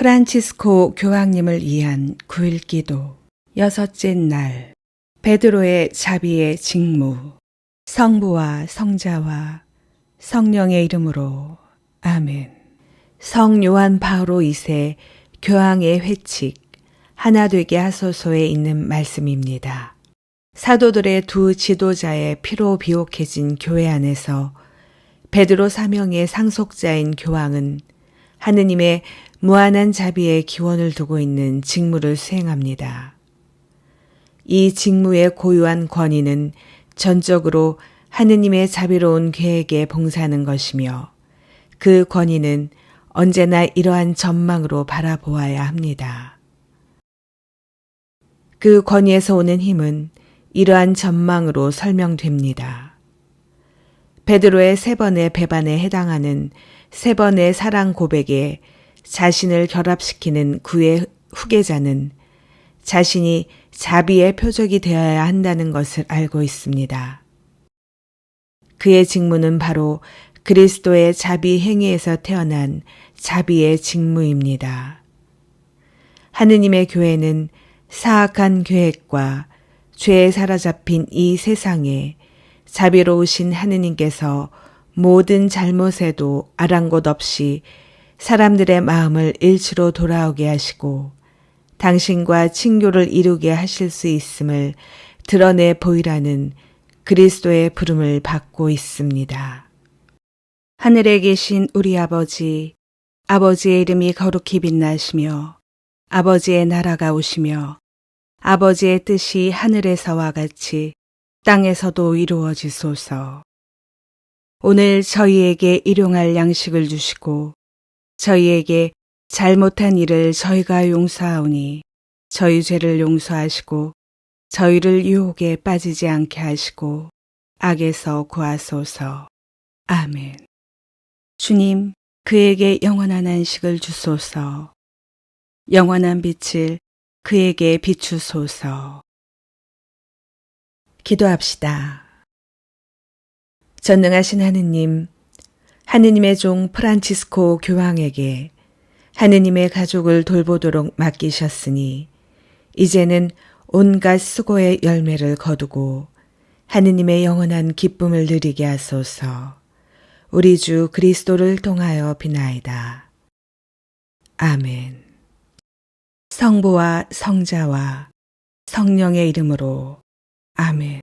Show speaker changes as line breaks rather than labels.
프란치스코 교황님을 위한 9일 기도. 여섯째 날 베드로의 자비의 직무. 성부와 성자와 성령의 이름으로. 아멘. 성 요한 바오로 2세 교황의 회칙 하나 되게 하소서에 있는 말씀입니다. 사도들의 두 지도자의 피로 비옥해진 교회 안에서 베드로 사명의 상속자인 교황은 하느님의 무한한 자비의 기원을 두고 있는 직무를 수행합니다. 이 직무의 고유한 권위는 전적으로 하느님의 자비로운 계획에 봉사하는 것이며 그 권위는 언제나 이러한 전망으로 바라보아야 합니다. 그 권위에서 오는 힘은 이러한 전망으로 설명됩니다. 베드로의 세 번의 배반에 해당하는 세 번의 사랑 고백에 자신을 결합시키는 그의 후계자는 자신이 자비의 표적이 되어야 한다는 것을 알고 있습니다. 그의 직무는 바로 그리스도의 자비 행위에서 태어난 자비의 직무입니다. 하느님의 교회는 사악한 계획과 죄에 사로잡힌 이 세상에 자비로우신 하느님께서 모든 잘못에도 아랑곳 없이 사람들의 마음을 일치로 돌아오게 하시고 당신과 친교를 이루게 하실 수 있음을 드러내 보이라는 그리스도의 부름을 받고 있습니다. 하늘에 계신 우리 아버지, 아버지의 이름이 거룩히 빛나시며 아버지의 나라가 오시며 아버지의 뜻이 하늘에서와 같이 땅에서도 이루어지소서. 오늘 저희에게 일용할 양식을 주시고 저희에게 잘못한 일을 저희가 용서하오니 저희 죄를 용서하시고 저희를 유혹에 빠지지 않게 하시고 악에서 구하소서. 아멘. 주님, 그에게 영원한 안식을 주소서. 영원한 빛을 그에게 비추소서. 기도합시다. 전능하신 하느님, 하느님의 종 프란치스코 교황에게 하느님의 가족을 돌보도록 맡기셨으니 이제는 온갖 수고의 열매를 거두고 하느님의 영원한 기쁨을 누리게 하소서. 우리 주 그리스도를 통하여 비나이다. 아멘. 성부와 성자와 성령의 이름으로 아멘.